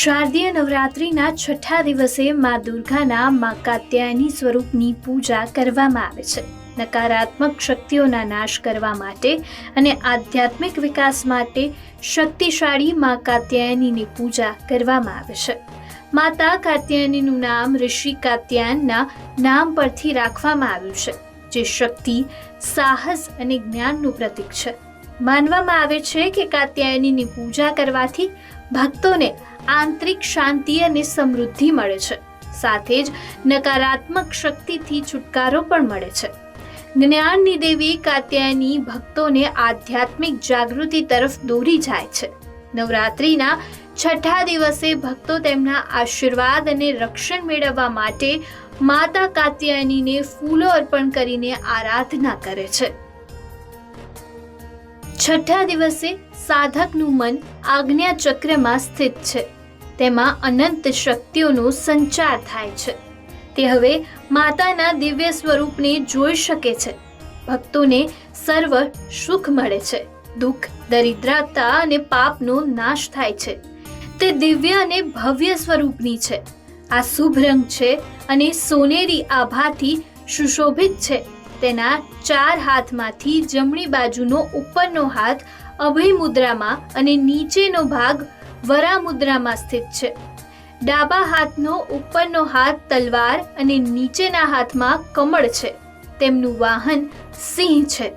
શારદીય નવરાત્રિના છઠ્ઠા દિવસે મા દુર્ગાના મા કાત્યાયની સ્વરૂપની પૂજા કરવામાં આવે છે. નકારાત્મક શક્તિઓના નાશ કરવા માટે અને આધ્યાત્મિક વિકાસ માટે શક્તિશાળી મા કાત્યાયનીની પૂજા કરવામાં આવે છે. માતા કાત્યાયનીનું નામ ઋષિ કાત્યાયનના નામ પરથી રાખવામાં આવ્યું છે, જે શક્તિ, સાહસ અને જ્ઞાનનું પ્રતીક છે. માનવામાં આવે છે કે કાત્યાયનીની પૂજા કરવાથી ભક્તોને આંતરિક શાંતિ અને સમૃદ્ધિ મળે છે. સાથે જ નકારાત્મક શક્તિથી છુટકારો પણ મળે છે. જ્ઞાનની દેવી કાત્યાયની ભક્તોને આધ્યાત્મિક જાગૃતિ તરફ દોરી જાય છે. નવરાત્રિના છઠ્ઠા દિવસે ભક્તો તેમના આશીર્વાદ અને રક્ષણ મેળવવા માટે માતા કાત્યાયનીને ફૂલો અર્પણ કરીને આરાધના કરે છે. છઠ્ઠા દિવસે સાધકનું મન આજ્ઞા ચક્રમાં સ્થિત છે. તેમાં અનંત શક્તિઓનો સંચાર થાય છે. તે હવે માતાના દિવ્ય સ્વરૂપને જોઈ શકે છે. ભક્તોને સર્વ સુખ મળે છે. દુઃખ, દરિદ્રતા અને પાપનો નાશ થાય છે. તે દિવ્ય અને ભવ્ય સ્વરૂપની છે. આ શુભ રંગ છે અને સોનેરી આભાથી સુશોભિત છે. તેના ચાર હાથમાંથી જમણી બાજુનો ઉપરનો હાથ અભય મુદ્રામાં અને નીચેનો ભાગ વરા મુદ્રામાં સ્થિત છે. ડાબા હાથનો ઉપરનો હાથ તલવાર અને નીચેના હાથમાં કમળ છે. તેમનું વાહન સિંહ છે.